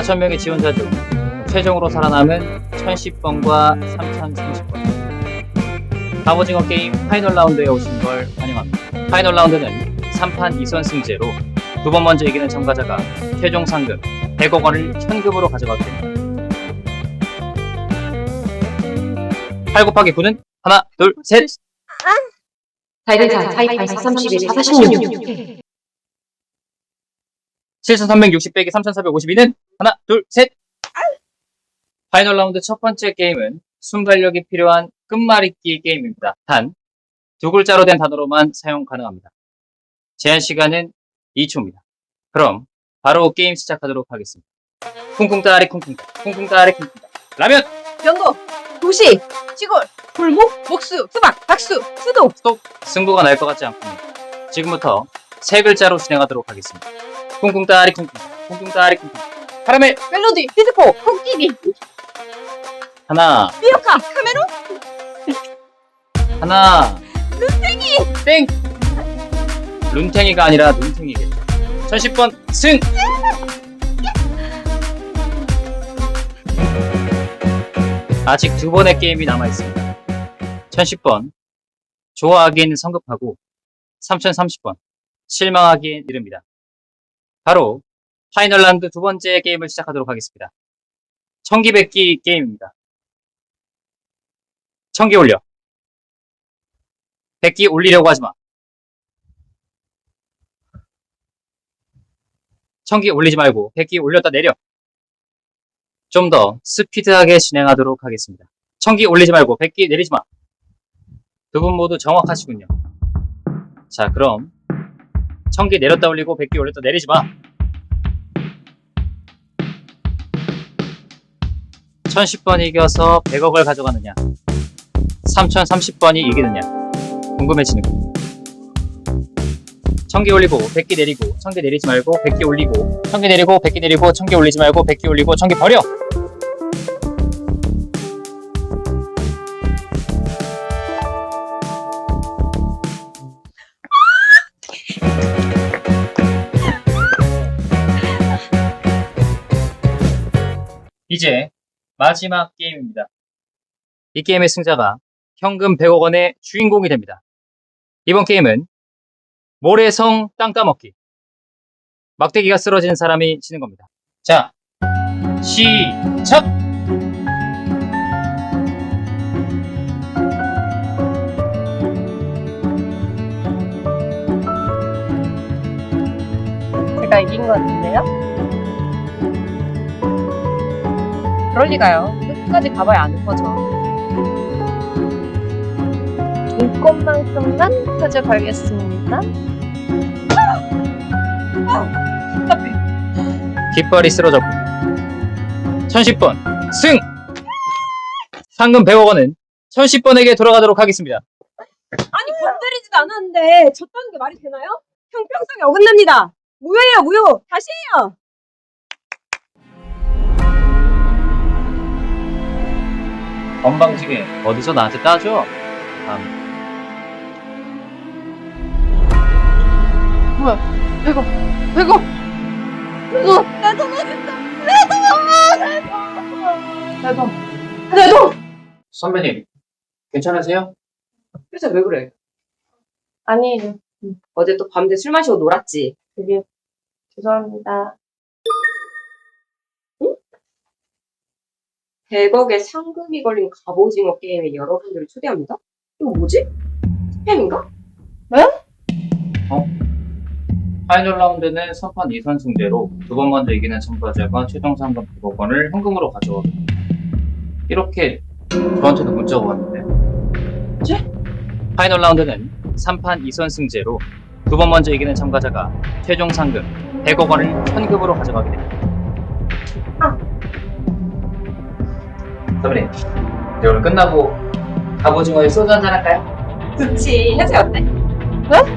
4,000명의 지원자 중 최종으로 살아남은 1,010번과 3,030번. 갑오징어 게임 파이널 라운드에 오신 걸 환영합니다. 파이널 라운드는 3판 2선 승제로 두 번 먼저 이기는 참가자가 최종 상금 100억 원을 현금으로 가져가게 됩니다. 8 곱하기 9는 하나, 둘, 셋. 4대4, 428, 431, 446. 7,360 빼기 3,452는 하나, 둘, 셋. 파이널 라운드 첫 번째 게임은 순발력이 필요한 끝말잇기 게임입니다. 단 두 글자로 된 단어로만 사용 가능합니다. 제한 시간은 2초입니다. 그럼 바로 게임 시작하도록 하겠습니다. 쿵쿵 따리 쿵쿵 따, 쿵쿵 따리 쿵쿵 따. 라면 연도, 도시, 시골, 골목, 목수, 수박, 박수, 수도. 스톱 승부가 날 것 같지 않군요. 지금부터 세 글자로 진행하도록 하겠습니다. 쿵쿵 따리 쿵쿵 따, 쿵쿵 따리 쿵쿵 따. 카라멜 멜로디, 디스코, 코끼리, 하나. 미역카, 카메론, 하나. 룬탱이! 땡. 룬탱이가 아니라 눈탱이겠죠. 1010번 승. 아직 두 번의 게임이 남아있습니다. 1010번. 좋아하기엔 성급하고 3030번. 실망하기엔 이릅니다. 바로 파이널 라운드 두 번째 게임을 시작하도록 하겠습니다 청기백기 게임입니다 청기 올려 백기 올리려고 하지 마. 청기 올리지 말고 백기 올렸다 내려. 좀 더 스피드하게 진행하도록 하겠습니다. 청기 올리지 말고 백기 내리지 마. 두 분 모두 정확하시군요. 자, 그럼 청기 내렸다 올리고 백기 올렸다 내리지 마. 1010번 이겨서 100억을 가져가느냐? 3030번이 이기느냐? 궁금해지는 거. 청기 올리고 백기 내리고 청기 내리지 말고 백기 올리고 청기 내리고 백기 내리고 청기 올리지 말고 백기 올리고 청기 버려. 이제 마지막 게임입니다. 이 게임의 승자가 현금 100억 원의 주인공이 됩니다. 이번 게임은 모래성 땅 따먹기. 막대기가 쓰러지는 사람이 지는 겁니다. 자, 시작! 제가 이긴 것 같은데요? 그럴 리가요. 끝까지 가봐야 아는 거죠. 돈꽃만큼만 가져가겠습니다. 깃발이 쓰러졌고 1010번 승! 상금 100억 원은 1010번에게 돌아가도록 하겠습니다. 아니 건드리지도 않았는데 졌다는 게 말이 되나요? 형평성이 어긋납니다. 무효예요 무효. 다시 해요. 건방지게 어디서 나한테 따져? 다음. 배고 배고 배고 내돈 어딨어? 내돈 내돈 내 돈 선배님, 괜찮으세요? 그래서 왜 그래? 아니 어제 또 밤새 술 마시고 놀았지. 그게 죄송합니다. 100억의 상금이 걸린 갑오징어 게임에 여러분들을 초대합니다. 이거 뭐지? 스팸인가? 파이널 라운드는 선판 2선 승 제로 두 번 먼저 이기는 참가자가 최종 상금 100억 원을 현금으로 가져가게 됩니다. 이렇게 저한테도 문자가 왔는데 네? 파이널 라운드는 3판 2선 승 제로 두 번 먼저 이기는 참가자가 최종 상금 100억 원을 현금으로 가져가게 됩니다. 선배님, 이제 오늘 끝나고 갑오징어에 소주 한잔 할까요? 좋지. 혜지 어때? 왜?